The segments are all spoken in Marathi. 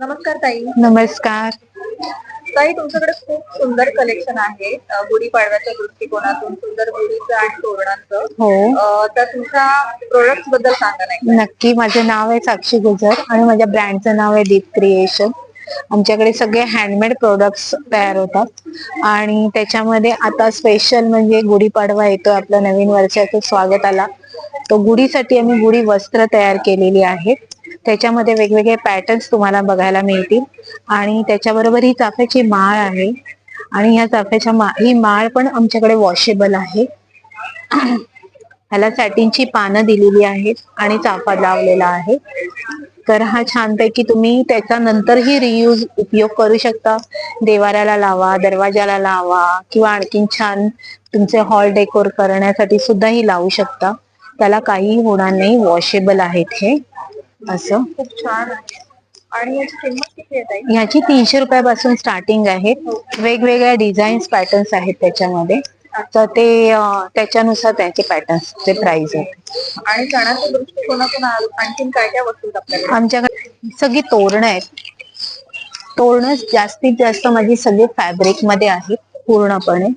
नमस्कार ताई. नमस्कार. ताई तुमच्याकडे खूप सुंदर कलेक्शन आहे अ, गुढीपाडव्याच्या दृष्टिकोनातून सुंदर गुढीचं आणि तोरणाचं. हो. अ, तर तुमच्या प्रोडक्टबद्दल सांगा नाही नक्की माझं नाव आहे साक्षी गुजर आणि माझ्या ब्रँडचं नाव आहे दीप क्रिएशन आमच्याकडे सगळे हँडमेड प्रोडक्ट्स तयार होतात. आणि त्याच्यामध्ये आता स्पेशल म्हणजे गुढीपाडवा येतो आपलं नवीन वर्षाचं स्वागताला. तो गुढीसाठी आम्ही गुढी वस्त्र तयार केलेली आहेत. त्याच्यामध्ये वेगवेगळे पॅटर्न्स तुम्हाला बघायला मिळतील. आणि त्याच्याबरोबर ही चाफ्याची माळ आहे. आणि ह्या चाफ्याच्या मा ही माळ पण आमच्याकडे वॉशेबल आहे. ह्याला सॅटिनची पानं दिलेली आहेत आणि चाफा लावलेला आहे. तर हा छानपैकी तुम्ही त्याचा नंतरही रियूज उपयोग करू शकता. देवाऱ्याला लावा दरवाजाला लावा किंवा आणखीन छान तुमचे हॉल डेकोर करण्यासाठी सुद्धा ही लावू शकता. त्याला काहीही होणार नाही वॉशेबल आहेत हे. असं? खूप छान आहे. आणि याची किंमत किती आहे ताई? ह्याची तीनशे रुपयापासून स्टार्टिंग आहे. वेगवेगळ्या डिझाईन्स पॅटर्न्स आहेत त्याच्यामध्ये. तर ते अं, त्याच्यानुसार त्याचे पॅटर्न्सचे प्राइस आहेत. आणि सणाच्या दृष्टिकोनातून आ- आणखीन काय काय वस्तू आहेत आपल्याकडे? आमच्याकडे सगळी तोरणं आहेत. तोरणं जास्तीत जास्त माझी सगळी फॅब्रिकमध्ये आहेत पूर्णपणे.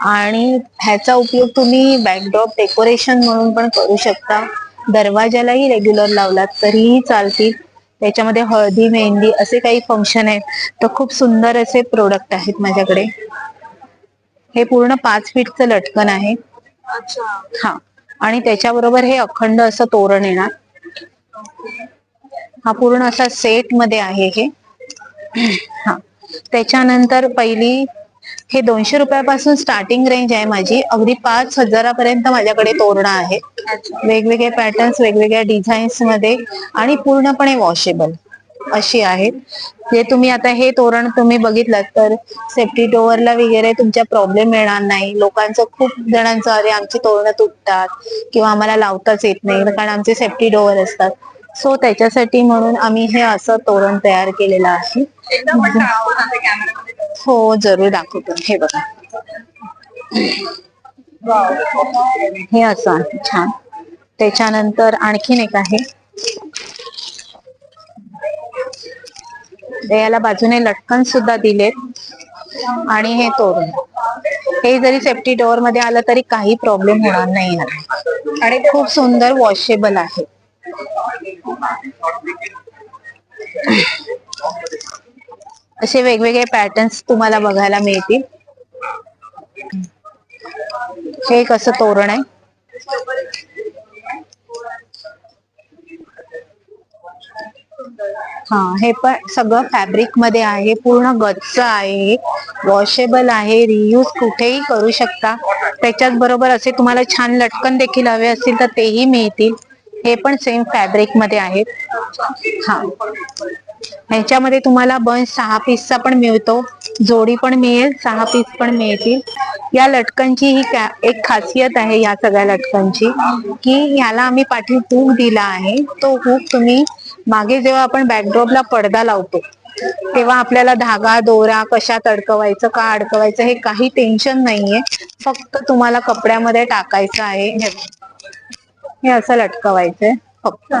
आणि ह्याचा उपयोग तुम्ही बॅकड्रॉप डेकोरेशन म्हणून पण करू शकता. दरवाजालाही रेग्युलर लावलात तरीही चालतील. त्याच्यामध्ये हळदी मेहंदी असे काही फंक्शन आहेत. तर खूप सुंदर असे प्रोडक्ट आहेत माझ्याकडे. हे पूर्ण पाच फीटचं लटकन आहे. हा. आणि त्याच्याबरोबर हे अखंड असं तोरण येणार. हा पूर्ण असा सेटमध्ये आहे हे. हा. त्याच्यानंतर पहिली हे दोनशे रुपयापासून स्टार्टिंग रेंज आहे माझी. अगदी पाच हजारापर्यंत माझ्याकडे तोरणं आहेत. वेगवेगळे पॅटर्न्स वेगवेगळ्या डिझाईन्समध्ये आणि पूर्णपणे वॉशेबल अशी आहेत. जे तुम्ही आता हे तोरण तुम्ही बघितलं तर सेफ्टी डोअरला वगैरे तुमच्या प्रॉब्लेम येणार नाही. लोकांचं खूप जणांचं अरे आमची तोरणं तुटतात किंवा आम्हाला लावताच येत नाही कारण आमचे सेफ्टी डोअर असतात. सो त्याच्यासाठी म्हणून आम्ही हे असं तोरण तयार केलेलं आहे. हो जरूर दाखवतो. हे बघा. हे असं आहे छान. त्याच्यानंतर आणखीन एक आहे. याला बाजूने लटकन सुद्धा दिलेत. आणि हे तोरण हे जरी सेफ्टी डोअरमध्ये आलं तरी काही प्रॉब्लेम होणार नाही आणि खूप सुंदर वॉशेबल आहे. असे वेगवेगळे पॅटर्न्स तुम्हाला बघायला मिळतील. हे एक असं तोरण आहे? हा हे पण सगळं फॅब्रिकमध्ये आहे पूर्ण गच्च आहे वॉशेबल आहे रियूज कुठेही करू शकता. त्याच्याच बरोबर असे तुम्हाला छान लटकन देखील हवे असतील तर तेही मिळतील. हे पण सेम फॅब्रिकमध्ये आहेत. हा. ह्याच्यामध्ये तुम्हाला बंच सहा पीसचा पण मिळतो. जोडी पण मिळेल सहा पीस पण मिळतील. या लटकनची ही एक खासियत आहे या सगळ्या लटकनची की ह्याला आम्ही पाठी हुक दिला आहे. तो हुक तुम्ही मागे जेव्हा आपण बॅकड्रॉपला पडदा लावतो तेव्हा आपल्याला धागा दोरा कशात अडकवायचं का अडकवायचं हे काही टेन्शन नाहीये. फक्त तुम्हाला कपड्यामध्ये टाकायचं आहे. हे असं लटकवायचंय. फक्त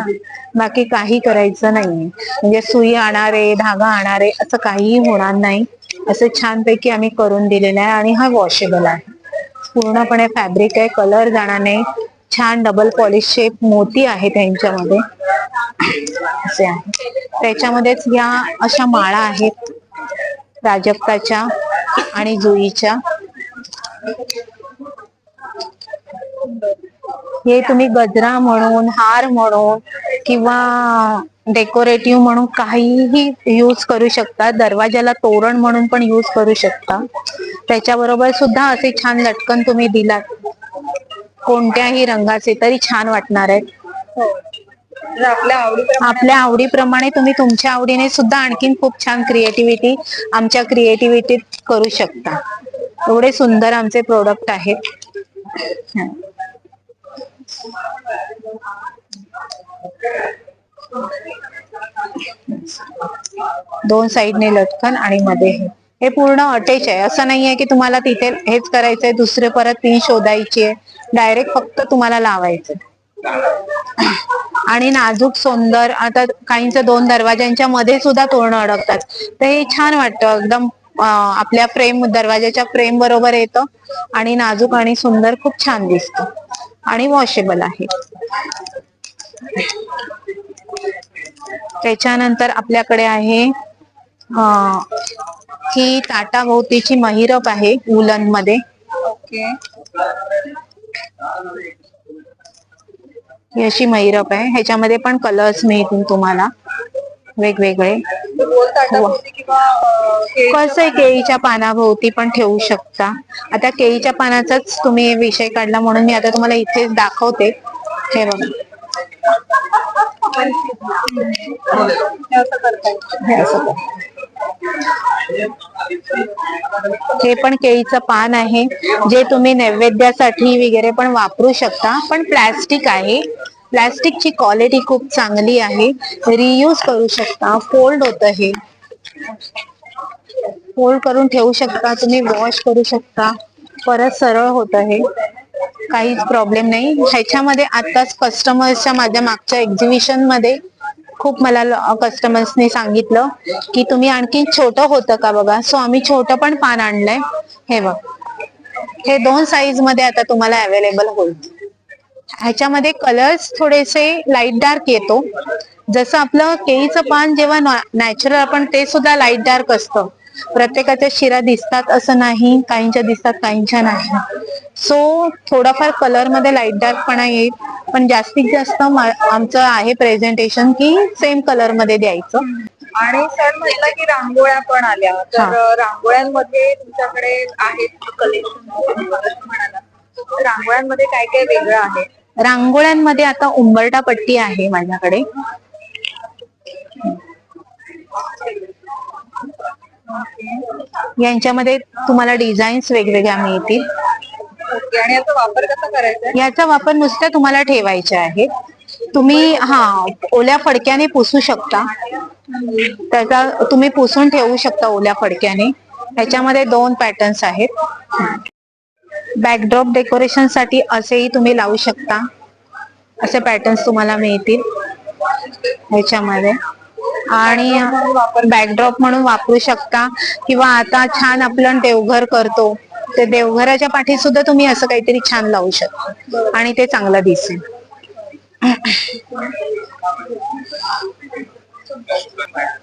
बाकी काही करायचं नाहीये म्हणजे सुई आणारे धागा आणारे असं काहीही होणार नाही. असं छानपैकी आम्ही करून दिलेलं आहे आणि हा वॉशेबल आहे. पूर्णपणे फॅब्रिक आहे कलर जाणार नाही. छान डबल पॉलिश शेप मोती आहे त्यांच्यामध्ये. असे आहे. त्याच्यामध्येच या अशा माळा आहेत. प्राजक्ताच्या आणि जुईच्या. हे तुम्ही गजरा म्हणून हार म्हणून किंवा डेकोरेटिव्ह म्हणून काहीही यूज करू शकता. दरवाजाला तोरण म्हणून पण यूज करू शकता. त्याच्याबरोबर सुद्धा असे छान लटकन तुम्ही दिलात. कोणत्याही रंगाचे तरी छान वाटणार आहेत हो. आपल्या आवडीप्रमाणे आपल्या आवडीप्रमाणे तुम्ही तुमच्या आवडीने सुद्धा आणखीन खूप छान क्रिएटिव्हिटी आमच्या क्रिएटिव्हिटीत करू शकता. एवढे सुंदर आमचे प्रोडक्ट आहेत. दोन साईडने लटकन आणि मध्ये हे. हे पूर्ण अटॅच आहे. असं नाहीये की तुम्हाला तिथे हेच करायचंय दुसरे परत पिन शोधायची आहे. डायरेक्ट फक्त तुम्हाला लावायचं आणि नाजूक सुंदर आता काहींचं दोन दरवाज्यांच्या मध्ये सुद्धा तोरण अडकतात. तर हे छान वाटतं. एकदम आपल्या फ्रेम दरवाजाच्या फ्रेम बरोबर येतं. आणि नाजूक आणि सुंदर खूप छान दिसतं. आणि वॉशेबल आहे. त्याच्यानंतर आपल्याकडे आहे ही ताटाभोवतीची महिरप आहे उलनमध्ये ही अशी महिरप आहे. ह्याच्यामध्ये पण कलर्स मिळतील तुम्हाला. वेगवेगळे. कसं आहे केळीच्या पानाभोवती पण ठेवू शकता. आता केळीच्या पानाचाच तुम्ही विषय काढला म्हणून मी आता तुम्हाला इथेच दाखवते. हे बघा. हे पण केळीचं पान आहे. जे तुम्ही नैवेद्यासाठी वगैरे पण वापरू शकता. पण प्लॅस्टिक आहे. प्लॅस्टिकची क्वालिटी खूप चांगली आहे. रियूज करू शकता. फोल्ड होत हे. फोल्ड करून ठेवू शकता. तुम्ही वॉश करू शकता. परत सरळ होत हे. काहीच प्रॉब्लेम नाही. ह्याच्यामध्ये आताच कस्टमर्सच्या माझ्या मागच्या एक्झिबिशनमध्ये खूप मला कस्टमर्सने सांगितलं की तुम्ही आणखी छोटं होतं का बघा? सो आम्ही छोटं पण पान आणलंय. हे बघ. हे दोन साईजमध्ये आता तुम्हाला अवेलेबल होईल. ह्याच्यामध्ये कलर्स थोडेसे लाइट डार्क येतो. जसं आपलं केळीचं पान जेव्हा नॅचरल आपण ते सुद्धा लाइट डार्क असतं. प्रत्येकाच्या शिरा दिसतात असं नाही काहींच्या दिसतात काहींच्या नाही. सो थोडाफार कलरमध्ये लाइट डार्कपणा येईल. पण जास्तीत जास्त आमचं आहे प्रेझेंटेशन की सेम कलरमध्ये द्यायचं. आणि सर म्हटलं की रांगोळ्या पण आल्या. तर रांगोळ्यांमध्ये तुमच्याकडे आहेत कलेक्शन रांगोळ्यांमध्ये काय काय वेगळं आहे? रांगोळ्यांमध्ये आता उंबरटा पट्टी आहे माझ्याकडे. यांच्यामध्ये तुम्हाला डिझाईन्स वेगवेगळ्या मिळतील. आणि याचा वापर कसा करायचा याचा वापर नुसत्या तुम्हाला ठेवायचे आहे तुम्ही हा ओल्या फडक्याने पुसू शकता. त्याचा तुम्ही पुसून ठेवू शकता ओल्या फडक्याने. ह्याच्यामध्ये दोन पॅटर्न्स आहेत. बॅकड्रॉप डेकोरेशनसाठी असेही तुम्ही लावू शकता. असे पॅटर्न्स तुम्हाला मिळतील. ह्याच्यामध्ये. आणि बॅकड्रॉप म्हणून वापरू शकता. किंवा आता छान आपण देवघर करतो. ते देवघराच्या पाठी सुद्धा तुम्ही असं काहीतरी छान लावू शकता. आणि ते चांगलं दिसेल.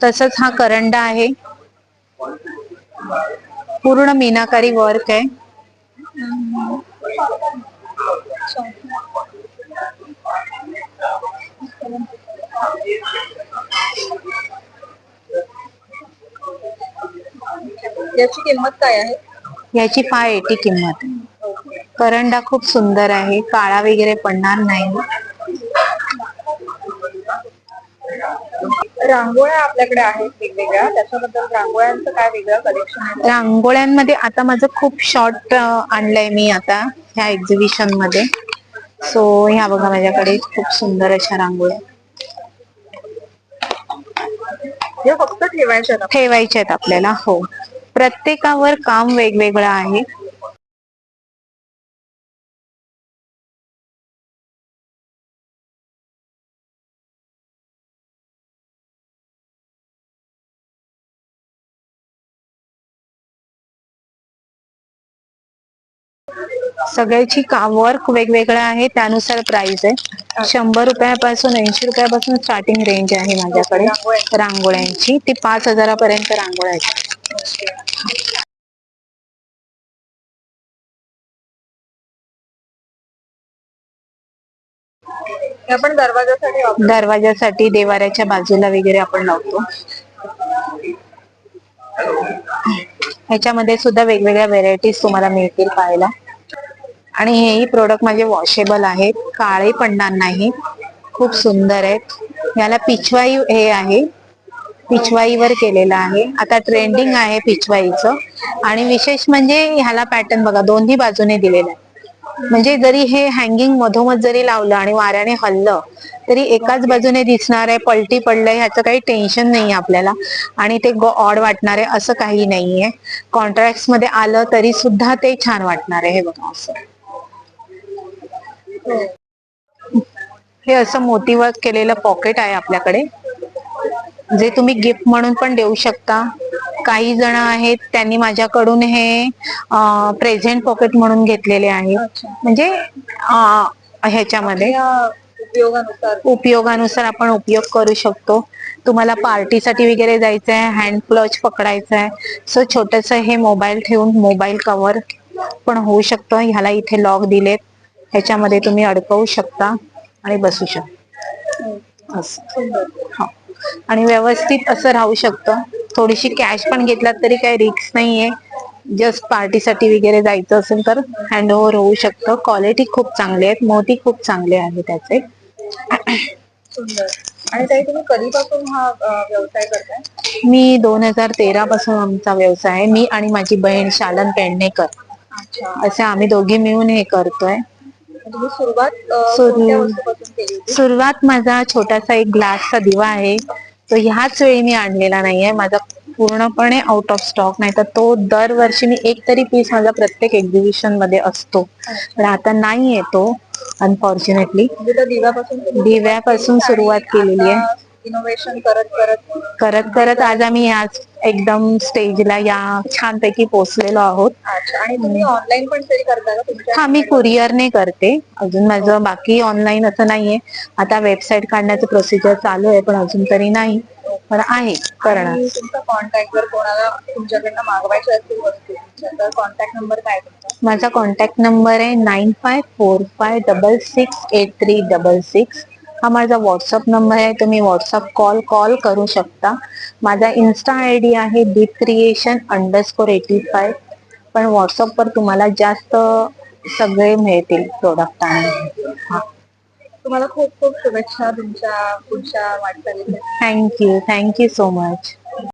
तसंच हा करंडा आहे. पूर्ण मीनाकारी वर्क आहे. याची किंमत काय आहे? याची फाय एटी किंमत. करंडा खूप सुंदर आहे. काळा वगैरे पडणार नाही. रांगोळ्या आपल्याकडे आहेत वेगवेगळ्या. त्याच्याबद्दल रांगोळ्यांचं काय वेगळं कलेक्शन आहे? रांगोळ्यांमध्ये आता माझं खूप शॉर्ट आणलंय मी आता ह्या एक्झिबिशनमध्ये. सो ह्या बघा माझ्याकडे खूप सुंदर अशा रांगोळ्या. हे फक्त ठेवायचे आहेत. ठेवायच्या आहेत आपल्याला हो. प्रत्येकावर काम वेगवेगळं आहे. सगळ्याची काम वर्क वेगवेगळं आहे त्यानुसार प्राइस आहे. शंभर रुपयापासून ऐंशी रुपयापासून स्टार्टिंग रेंज आहे माझ्याकडे रांगोळ्यांची. ती पाच हजारापर्यंत रांगोळ्या आहेत. आपण दरवाजासाठी. दरवाजासाठी देवाऱ्याच्या बाजूला वगैरे आपण लावतो. ह्याच्यामध्ये सुद्धा वेगवेगळ्या व्हेरायटीज तुम्हाला मिळतील पाहायला. आणि हेही प्रोडक्ट माझे वॉशेबल आहेत. काळे पडणार नाही खूप सुंदर आहेत. याला पिछवाई हे आहे. पिछवाईवर केलेलं आहे. आता ट्रेंडिंग आहे पिछवाईचं आणि विशेष म्हणजे ह्याला पॅटर्न बघा दोन्ही बाजूने दिलेला आहे. म्हणजे जरी हे हँगिंग मधोमध जरी लावलं आणि वाऱ्याने हल्लं तरी एकाच बाजूने दिसणार आहे पलटी पडलंय ह्याचं काही टेन्शन नाही आपल्याला. आणि ते ऑड वाटणार आहे असं काही नाहीये. कॉन्ट्रॅक्टमध्ये आलं तरी सुद्धा ते छान वाटणार आहे हे बघा असं. हे. असं मोती वर्क केलेलं पॉकेट आहे आपल्याकडे. जे तुम्ही गिफ्ट म्हणून पण देऊ शकता. काही जण आहेत त्यांनी माझ्याकडून हे प्रेझेंट पॉकेट म्हणून घेतलेले आहेत. म्हणजे ह्याच्यामध्ये. उपयोगानुसार. आपण उपयोग करू शकतो. तुम्हाला पार्टीसाठी वगैरे जायचं आहे हँड क्लच पकडायचा आहे सो छोटस हे मोबाईल ठेवून मोबाईल कव्हर पण होऊ शकतं. ह्याला इथे लॉक दिलेत. ह्याच्यामध्ये तुम्ही अडकवू शकता आणि बसू शकता. असं. हा. आणि व्यवस्थित असं राहू शकतं. थोडीशी कॅश पण घेतलात तरी काही रिक्स नाहीये. जस्ट पार्टीसाठी वगैरे जायचं असेल तर हँड ओव्हर होऊ शकतं. क्वालिटी खूप चांगली आहेत. मोती खूप चांगले आहे त्याचे. आणि ताई तुम्ही कधीपासून हा अ, व्यवसाय करताय? मी दोन हजार तेरा पासून आमचा व्यवसाय आहे. मी आणि माझी बहीण शालन पेडणेकर. असे आम्ही दोघी मिळून हे करतोय. तुम्ही सुरुवात अ, सुरु- कोणत्या वस्तूपासून केली होती? सुरुवात माझा छोटासा एक ग्लासचा दिवा आहे. तो ह्याच वेळी मी आणलेला नाहीये. माझा पूर्णपणे आउट ऑफ स्टॉक नाही तर तो दरवर्षी मी एक तरी पीस माझा प्रत्येक एक्झिबिशनमध्ये असतो. पण आता नाही येतो अनफॉर्च्युनेटली म्हणजे त्या दिव्यापासून दिव्यापासून सुरुवात केलेली आहे. इनोव्हेशन करत करत करत करत आज आम्ही याच एकदम स्टेजला या छानपैकी पोहोचलेलो आहोत. अच्छा आणि तुम्ही ऑनलाईन पण सेल करता का? तुमच्या हा मी कुरिअरने करते. अजून माझं बाकी ऑनलाईन असं नाहीये. आता वेबसाईट काढण्याचं प्रोसिजर चालू आहे पण अजून तरी नाही. पण आहे करणार. आणि तुमचा कॉन्टॅक्ट जर कोणाला तुमच्याकडनं मागवायचे असतील वस्तू तर कॉन्टॅक्ट नंबर काय तुमचा? माझा कॉन्टॅक्ट नंबर आहे nine five four five double six eight three double six हा माझा व्हॉट्सअप नंबर आहे. तुम्ही व्हॉट्सअप कॉल कॉल करू शकता. माझा इन्स्टा आय डी आहे Deep creation underscore eighty five पण व्हॉट्सअपवर तुम्हाला जास्त सगळे मिळतील प्रोडक्ट आणि हा. तुम्हाला खूप खूप शुभेच्छा तुमच्या पुढच्या वाटचालीसाठी. Thank you thank you so much